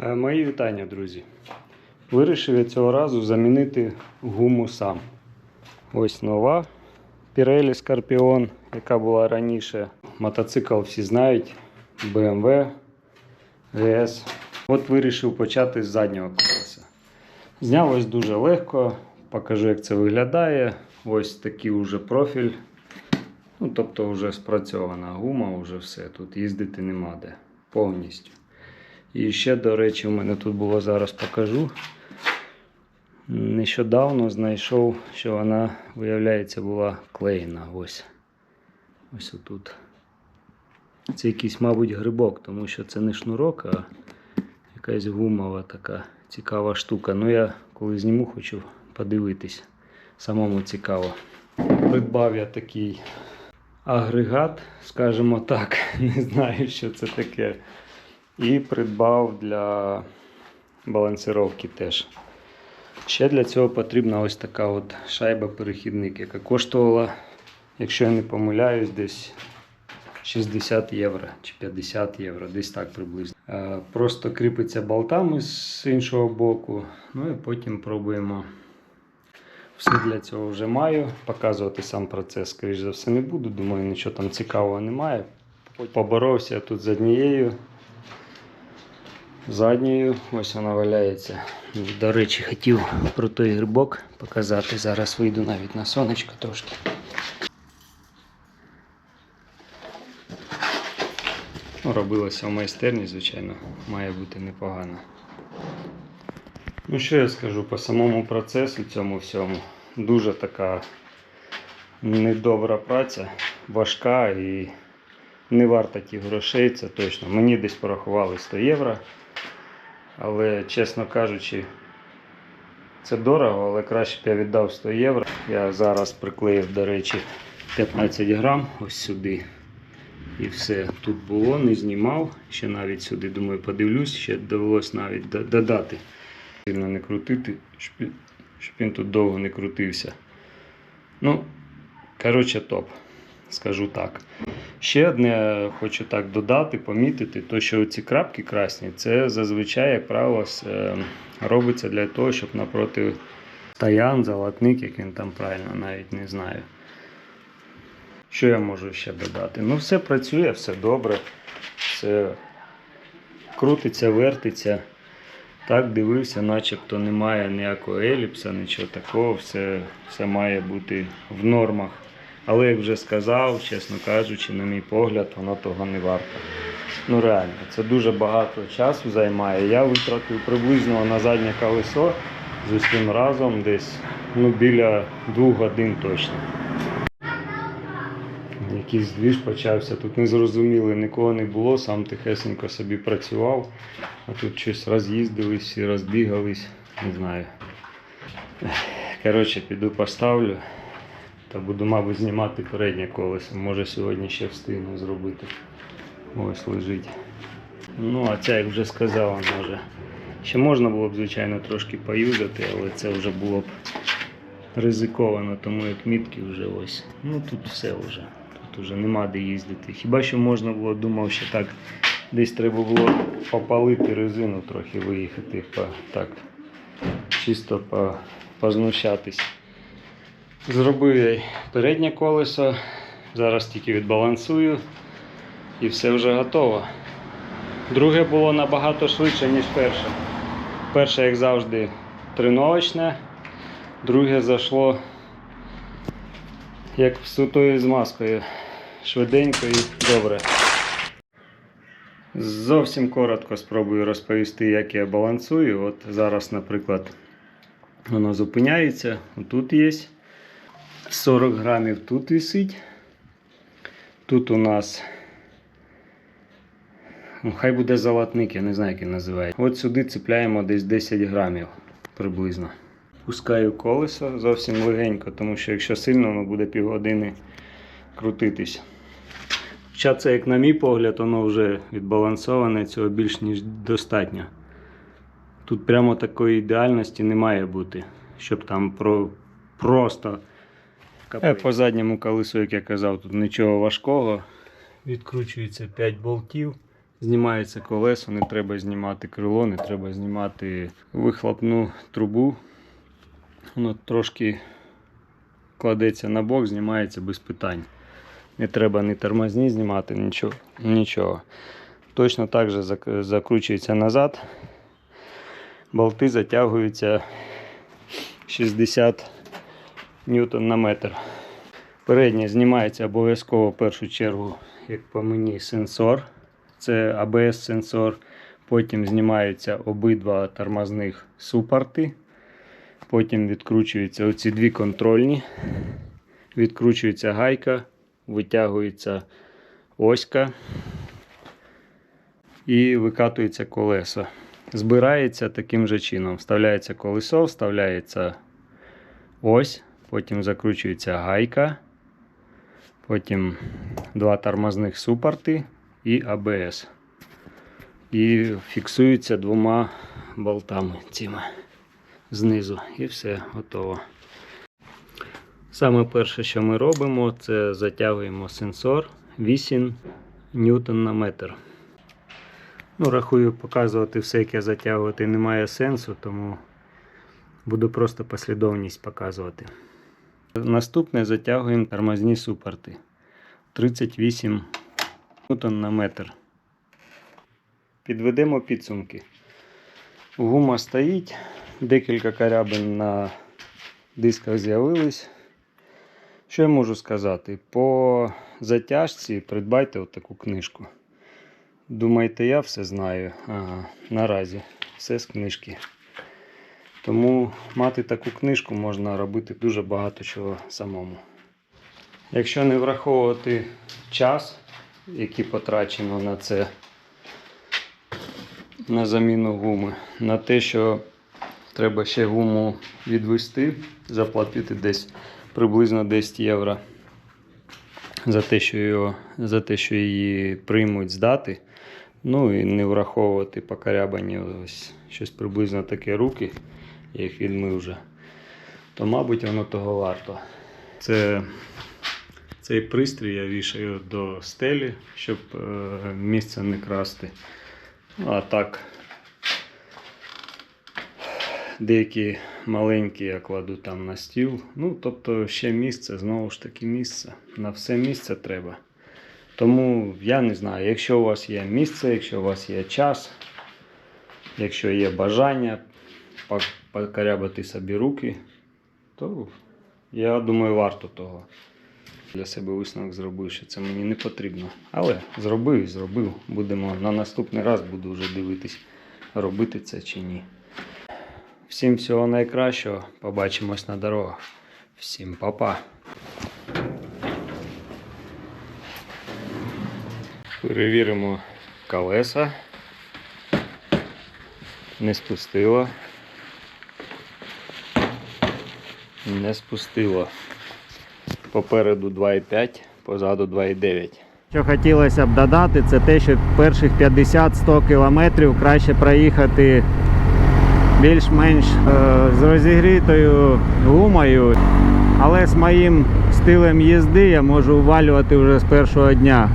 Е, Мої вітання, друзі. Вирішив я цього разу замінити гуму сам. Ось нова Pirelli Scorpion, яка була раніше. Мотоцикл всі знають, BMW, GS. От вирішив почати з заднього колеса. Зняв ось дуже легко, покажу, як це виглядає. Ось такий уже профіль. Ну, тобто вже спрацьована гума, вже все. Тут їздити нема де повністю. І ще, до речі, у мене тут було зараз покажу. Нещодавно знайшов, що вона, виявляється, була клеєна. Ось. Ось отут. Це якийсь, мабуть, грибок, тому що це не шнурок, а якась гумова така цікава штука. Ну я коли зніму, хочу подивитись. Самому цікаво. Придбав я такий агрегат, скажімо так, не знаю, що це таке. І придбав для балансировки теж. Ще для цього потрібна ось така от шайба-перехідник, яка коштувала, якщо я не помиляюсь, десь 60 євро чи 50 євро, десь так приблизно. Е, Просто кріпиться болтами з іншого боку. Ну і потім пробуємо. Все для цього вже маю. Показувати сам процес, скоріш за все, не буду. Думаю, нічого там цікавого немає. Поборовся тут з однією задньою, ось вона валяється. До речі, хотів про той грибок показати. Зараз вийду навіть на сонечко трошки. Ну, робилося в майстерні, звичайно, має бути непогано. Ну, що я скажу по самому процесу цьому всьому. Дуже така недобра праця, важка і не варта тих грошей, це точно. Мені десь порахували 100 євро. Але, чесно кажучи, це дорого, але краще б я віддав 100 євро. Я зараз приклеїв, до речі, 15 грам ось сюди. І все тут було, не знімав. Ще навіть сюди, думаю, подивлюсь, ще довелось навіть додати. Сильно не крутити, щоб, він тут довго не крутився. Ну, коротше, топ, скажу так. Ще одне хочу так додати, помітити, то що ці крапки красні, це зазвичай, як правило, е, робиться для того, щоб напроти стоян, золотник, як він там правильно, навіть не знаю. Що я можу ще додати? Ну, все працює, все добре, все крутиться, вертиться. Так, дивився, начебто немає ніякого еліпса, нічого такого, все, все має бути в нормах. Але як вже сказав, чесно кажучи, на мій погляд, воно того не варто. Ну реально, це дуже багато часу займає. Я витратив приблизно на заднє колесо з усім разом десь ну, біля двох годин точно. Якийсь двіж почався, тут не зрозуміли, нікого не було, сам тихесенько собі працював, а тут щось роз'їздились, всі розбігались, не знаю. Коротше, піду поставлю та буду, мабуть, знімати переднє колесо. Може сьогодні ще встигну зробити. Ось лежить. Ну, а ця, як вже сказав, може. Ще можна було б, звичайно, трошки поюзати, але це вже було б ризиковано, тому як мітки вже ось. Ну тут все вже. Тут вже нема де їздити. Хіба що можна було, думав, що так десь треба було попалити резину трохи виїхати, по, так, чисто по, познущатись. Зробив я переднє колесо, зараз тільки відбалансую і все вже готово. Друге було набагато швидше, ніж перше. Перше, як завжди, тренувачне, друге зайшло як з сутою змазкою. Швиденько і добре. Зовсім коротко спробую розповісти, як я балансую. От зараз, наприклад, воно зупиняється, тут є. 40 грамів тут висить. Тут у нас. Ну, хай буде золотник, я не знаю, як він називається. От сюди цепляємо десь 10 грамів приблизно. Пускаю колесо зовсім легенько, тому що якщо сильно, воно буде півгодини крутитись. Хоча це, як на мій погляд, воно вже відбалансоване, цього більш ніж достатньо. Тут прямо такої ідеальності не має бути, щоб там про, просто Е, По задньому колесу, як я казав, тут нічого важкого. Відкручується 5 болтів Знімається колесо, не треба знімати крило, не треба знімати вихлопну трубу. Воно трошки кладеться на бок, знімається без питань. Не треба ні тормозні знімати, нічого. нічого. Точно так же закручується назад. Болти затягуються 60 ньютон на метр. Переднє знімається обов'язково в першу чергу, як по мені, сенсор. Це ABS-сенсор. Потім знімаються обидва тормозних супорти. Потім відкручуються оці дві контрольні. Відкручується гайка, витягується оська і викатується колесо. Збирається таким же чином. Вставляється колесо, вставляється ось, потім закручується гайка, потім два тормозних супорти і АБС. І фіксується двома болтами цими знизу. І все, готово. Саме перше, що ми робимо, це затягуємо сенсор 8 ньютон на метр. Ну, рахую, показувати все, яке затягувати немає сенсу, тому буду просто послідовність показувати. Наступне затягуємо тормозні супорти 38 ньютон на метр. Підведемо підсумки. Гума стоїть, декілька карябин на дисках з'явились. Що я можу сказати? По затяжці придбайте отаку книжку. Думаєте, я все знаю? Ага, наразі все з книжки. Тому мати таку книжку можна робити дуже багато чого самому. Якщо не враховувати час, який потрачено на це, на заміну гуми, на те, що треба ще гуму відвести, заплатити десь приблизно 10 євро за те, що, його, за те, що її приймуть здати. Ну і не враховувати покарябані ось щось приблизно таке руки, я їх відмив вже, то, мабуть, воно того варто. Це, цей пристрій я вішаю до стелі, щоб е, місце не красти. А так, деякі маленькі я кладу там на стіл. Ну, тобто ще місце, знову ж таки, місце. На все місце треба. Тому я не знаю, якщо у вас є місце, якщо у вас є час, якщо є бажання пок- покарябати собі руки, то я думаю, варто того. Для себе висновок зробив, що це мені не потрібно. Але зробив і зробив. Будемо на наступний раз буду вже дивитись, робити це чи ні. Всім всього найкращого. Побачимось на дорогах. Всім па-па. Перевіримо колеса. Не спустило. Не спустило. Попереду 2,5, позаду 2,9. Що хотілося б додати, це те, що перших 50-100 кілометрів краще проїхати більш-менш е, з розігрітою гумою. Але з моїм стилем їзди я можу увалювати вже з першого дня.